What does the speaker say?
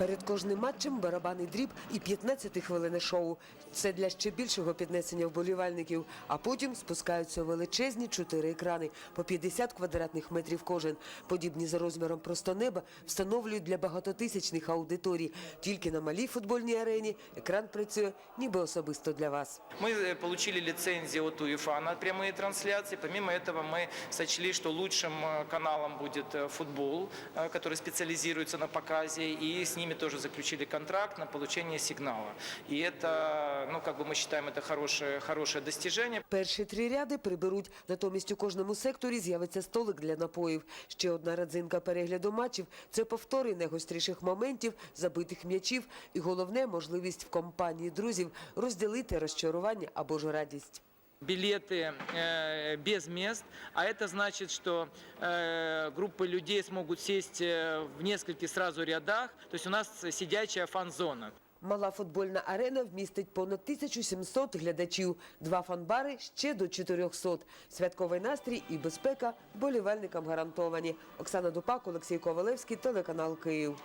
Перед кожним матчем барабанний дріб і 15 хвилини шоу. Це для ще більшого піднесення вболівальників. А потім спускаються величезні чотири екрани по 50 квадратних метрів кожен. Подібні за розміром просто неба встановлюють для багатотисячних аудиторій. Тільки на малій футбольній арені екран працює ніби особисто для вас. Мы э, получили лицензию от УЕФА на прямые трансляции. Помимо этого мы сочли, что лучшим э, каналом будет э, футбол, э, который специализируется на показе, и с ними тоже заключили контракт на получение сигнала. И это, ну, как бы мы считаем, это хорошее, хорошее достижение. Перші три ряди приберуть. Натомість у кожному секторі з'явиться столик для напоїв. Ще одна родзинка перегляду матчів – це повтори найгостріших моментів, забитих м'ячів і головне – можливість в компанії друзів розділити розчарування або ж радість. билеты э, без мест, а это значит, что э, группы людей смогут сесть э, в нескольких сразу рядах, то есть у нас сидячая фан-зона. Мала футбольна арена вмістить понад 1700 глядачів. Два фанбари – ще до 400. Святковий настрій і безпека болівальникам гарантовані. Оксана Дупак, Олексій Ковалевський, телеканал Київ.